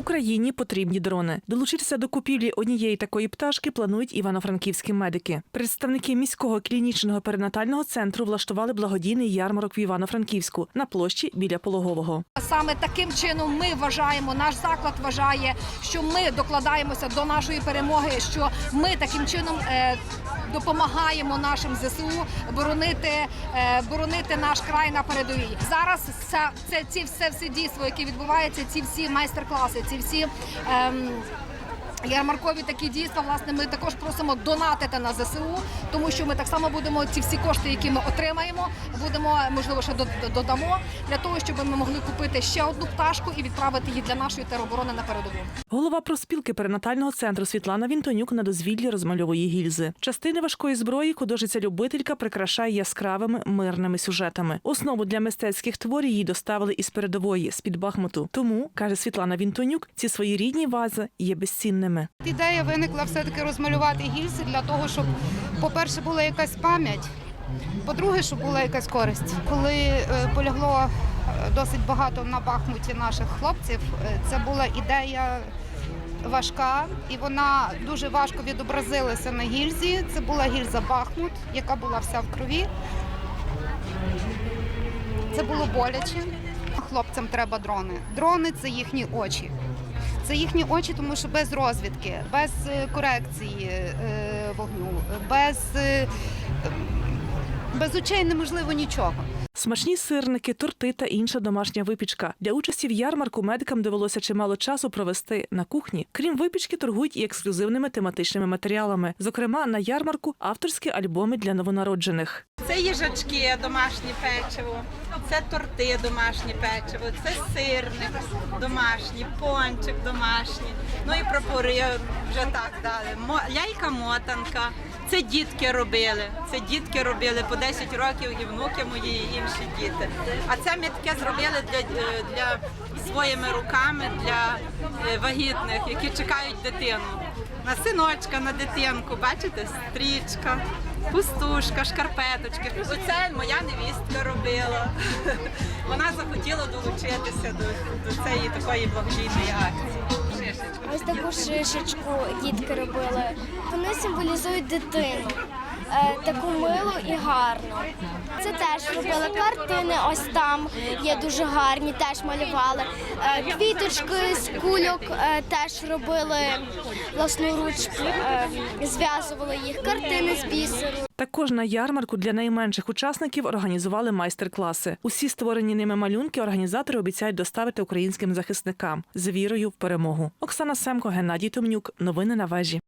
Україні потрібні дрони. Долучитися до купівлі однієї такої пташки планують івано-франківські медики. Представники міського клінічного перинатального центру влаштували благодійний ярмарок в Івано-Франківську на площі біля пологового. Саме таким чином ми вважаємо, наш заклад вважає, що ми докладаємося до нашої перемоги, що ми таким чином е, допомагаємо нашим ЗСУ боронити, е, боронити наш край на передовій. Зараз це, це ці все все дійство, яке відбувається, ці всі майстер-класи, ці всі. ем, Ярмаркові такі дійства, власне, ми також просимо донатити на ЗСУ, тому що ми так само будемо ці всі кошти, які ми отримаємо, будемо можливо ще додамо для того, щоб ми могли купити ще одну пташку і відправити її для нашої тероборони на передову. Голова проспілки перинатального центру Світлана Вінтонюк на дозвіллі розмальовує гільзи. Частини важкої зброї художниця-любителька прикрашає яскравими мирними сюжетами. Основу для мистецьких творів їй доставили із передової з під Бахмуту. Тому каже Світлана Вінтонюк, ці свої рідні вази є безцінними. Ідея виникла все-таки розмалювати гільзи для того, щоб, по-перше, була якась пам'ять, по-друге, щоб була якась користь. Коли е, полягло е, досить багато на Бахмуті наших хлопців, е, це була ідея важка, і вона дуже важко відобразилася на гільзі. Це була гільза Бахмут, яка була вся в крові. Це було боляче. Хлопцям треба дрони. Дрони це їхні очі. Це їхні очі, тому що без розвідки, без е, корекції е, вогню, без, е, без очей неможливо нічого. Смачні сирники, торти та інша домашня випічка. Для участі в ярмарку медикам довелося чимало часу провести на кухні. Крім випічки, торгують і ексклюзивними тематичними матеріалами. Зокрема, на ярмарку авторські альбоми для новонароджених. Це їжачки, домашнє печиво, це торти домашнє печиво, це сирник домашній, пончик домашній. Ну і прапори вже так дали. Мо- Яйка мотанка. Це дітки робили. Це дітки робили по 10 років і внуки мої, і інші діти. А це ми таке зробили для, е, для своїми руками для е, вагітних, які чекають дитину. На синочка, на дитинку, бачите, стрічка, пустушка, шкарпеточки. Оце моя невістка робила. Вона захотіла долучитися до, до цієї такої благодійної акції. Ось таку шишечку дітки робили. Вони символізують дитину. е, Таку милу і гарну. Це теж робили картини. Ось там є дуже гарні, теж малювали. Е, Квіточки з кульок е, теж робили власноруч, зв'язували їх, картини з бісеру. Також на ярмарку для найменших учасників організували майстер-класи. Усі створені ними малюнки організатори обіцяють доставити українським захисникам з вірою в перемогу. Оксана Семко, Геннадій Томнюк. Новини на вежі.